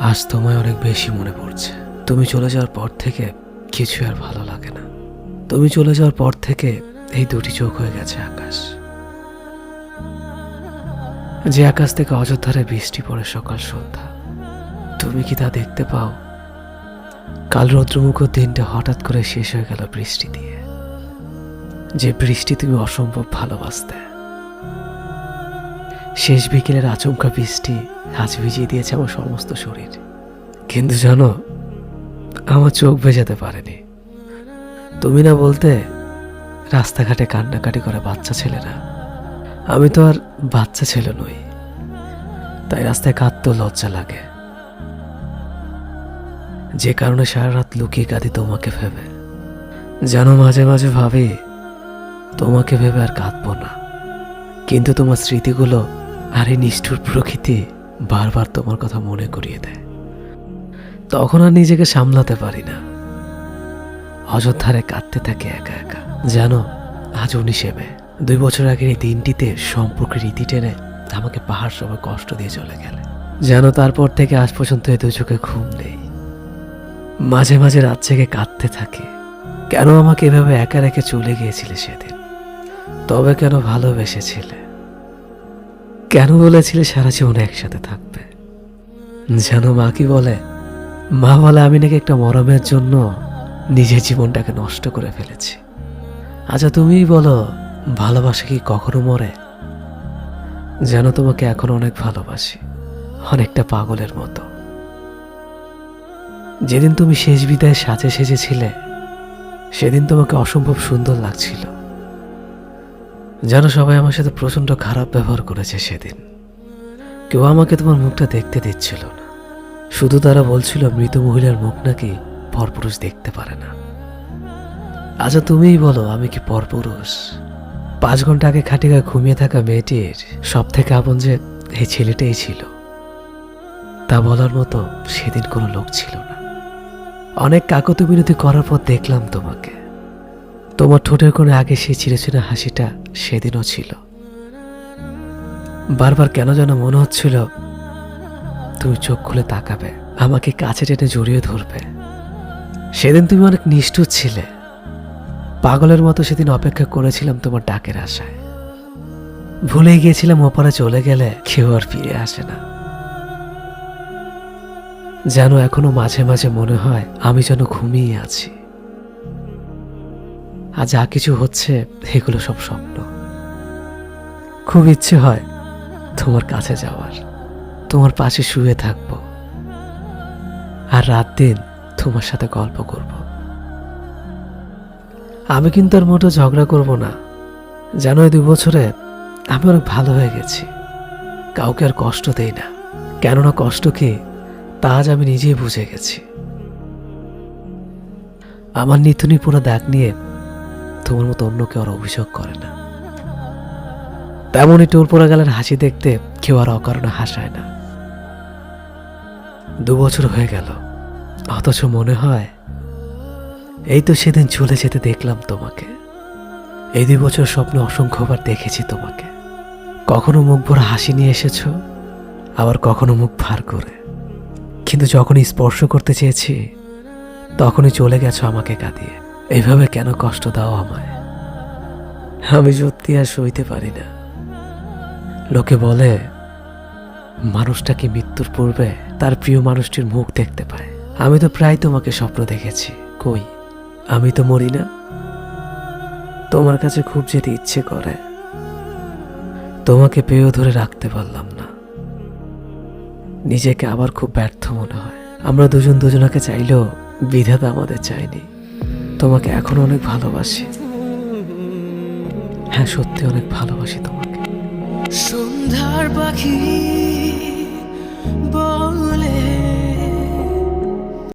আজ তোমায় অনেক বেশি মনে পড়ছে। তুমি চলে যাওয়ার পর থেকে কিছু আর ভালো লাগে না। তুমি চলে যাওয়ার পর থেকে এই দুটি চোখ হয়ে গেছে আকাশ। যে আকাশ থেকে অযোধ্যারে বৃষ্টি পড়ে সকাল সন্ধ্যা, তুমি কি তা দেখতে পাও? কাল রৌদ্রমুখ দিনটা হঠাৎ করে শেষ হয়ে গেল বৃষ্টি দিয়ে। যে বৃষ্টি তুমি অসম্ভব ভালোবাসতে। শেষ বিকেলের আচমকা বৃষ্টি আজ ভিজিয়ে দিয়েছে আমার সমস্ত শরীর। কিন্তু জানো, আমার চোখ ভেজাতে পারেনি। তুমি না বলতে রাস্তাঘাটে কান্নাকাটি করে বাচ্চা ছেলেরা। আমি তো আর বাচ্চা ছেলে নই, তাই রাস্তায় কাঁদতেও লজ্জা লাগে। যে কারণে সারা রাত লুকিয়ে কাঁদি তোমাকে ভেবে। যেন মাঝে মাঝে ভাবি, তোমাকে ভেবে আর কাঁদবো না। কিন্তু তোমার স্মৃতিগুলো আর এই নিষ্ঠুর প্রকৃতি বারবার তোমার কথা মনে করিয়ে দেয়। তখন আর নিজেকে সামলাতে পারি না। অযোধ্যারে কাঁদতে থাকে একা একা। জানো, আজ উনিশে দুই বছর আগের এই দিনটিতে সম্পর্কের রীতি টেনে আমাকে পাহাড় সময় কষ্ট দিয়ে চলে গেলে। যেন তারপর থেকে আজ পর্যন্ত এ দু চোখে ঘুম নেই। মাঝে মাঝে রাত জেগে কাঁদতে থাকে। কেন আমাকে এভাবে একা রেখে চলে গিয়েছিলে সেদিন? তবে কেন ভালোবেসেছিলে? কেন বলেছিলে সারা জীবন একসাথে থাকবে? যেন মা কি বলে, মা বলে আমি নাকি একটা মরমের জন্য নিজের জীবনটাকে নষ্ট করে ফেলেছি। আচ্ছা তুমিই বলো, ভালোবাসা কি কখনো মরে? যেন তোমাকে এখন অনেক ভালোবাসি, অনেকটা পাগলের মতো। যেদিন তুমি শেষ বিদায় সাজে সেজেছিলে, সেদিন তোমাকে অসম্ভব সুন্দর লাগছিল। যেন সবাই আমার সাথে প্রচণ্ড খারাপ ব্যবহার করেছে সেদিন। কেউ আমাকে তোমার মুখটা দেখতে দিচ্ছিল না। শুধু তারা বলছিল মৃত মহিলার মুখ নাকি পরপুরুষ দেখতে পারে না। আচ্ছা তুমিই বলো, আমি কি পরপুরুষ? পাঁচ ঘণ্টা আগে খাটিকা ঘুমিয়ে থাকা মেয়েটির সব থেকে আপন যে এই ছেলেটাই ছিল, তা বলার মতো সেদিন কোনো লোক ছিল না। অনেক কাকত বিনতি করার পর দেখলাম তোমাকে। তোমার ঠোঁটের কোণে আগে সেই চিরচেনা হাসিটা সেদিনও ছিল। বারবার কেন যেন মনে হচ্ছিল, তুমি চোখ খুলে তাকাবে, আমাকে কাছে টেনে জড়িয়ে ধরবে। সেদিন তুমি অনেক নিষ্ঠুর ছিলে। পাগলের মতো সেদিন অপেক্ষা করেছিলাম তোমার ডাকের আশায়। ভুলে গিয়েছিলাম ওপারে চলে গেলে কেউ আর ফিরে আসে না। যেন এখনও মাঝে মাঝে মনে হয় আমি যেন ঘুমিয়ে আছি। আর যা কিছু হচ্ছে, এগুলো সব স্বপ্ন। খুব ইচ্ছে হয় তোমার কাছে যাওয়ার। তোমার পাশে শুয়ে থাকব। আর রাত দিন তোমার সাথে গল্প করব। আমি কিন্তু আর মোটো ঝগড়া করব না। জানো, এই দুই বছরে আমি অনেক ভালো হয়ে গেছি। কাউকে আর কষ্ট দেই না। কেননা কষ্ট কি, তা আজ আমি নিজেই বুঝে গেছি। আমার নিতুনি পুরো দাগ নিয়ে তোমার মতো অন্য কেউ আর অভিযোগ করে না। তেমনই টোর পোড়া গেলের হাসি দেখতে কেউ আর অকারণে হাসায় না। দু বছর হয়ে গেল। অথচ মনে হয়, এই তো সেদিন চলে যেতে দেখলাম তোমাকে। এই দুই বছর স্বপ্নে অসংখ্যবার দেখেছি তোমাকে। কখনো মুখ ভরা হাসি নিয়ে এসেছ, আবার কখনো মুখ ভার করে। কিন্তু যখনই স্পর্শ করতে চেয়েছি, তখনই চলে গেছো আমাকে কাঁদিয়ে। এইভাবে কেন কষ্ট দাও আমায়? আমি সত্যি আর সইতে পারি না। লোকে বলে, মানুষটা কি মৃত্যুর পূর্বে তার প্রিয় মানুষটির মুখ দেখতে পায়? আমি তো প্রায় তোমাকে স্বপ্ন দেখেছি। কই? আমি তো মরি না। তোমার কাছে খুব যেতে ইচ্ছে করে। তোমাকে পেয়েও ধরে রাখতে পারলাম না। নিজেকে আবার খুব ব্যর্থ মনে হয়। আমরা দুজন দুজনাকে চাইলেও বিধাতা আমাদের চাইনি তোমাকে এখন অনেক ভালোবাসি। হ্যাঁ সত্যি অনেক ভালোবাসি তোমাকে। সন্ধ্যার পাখি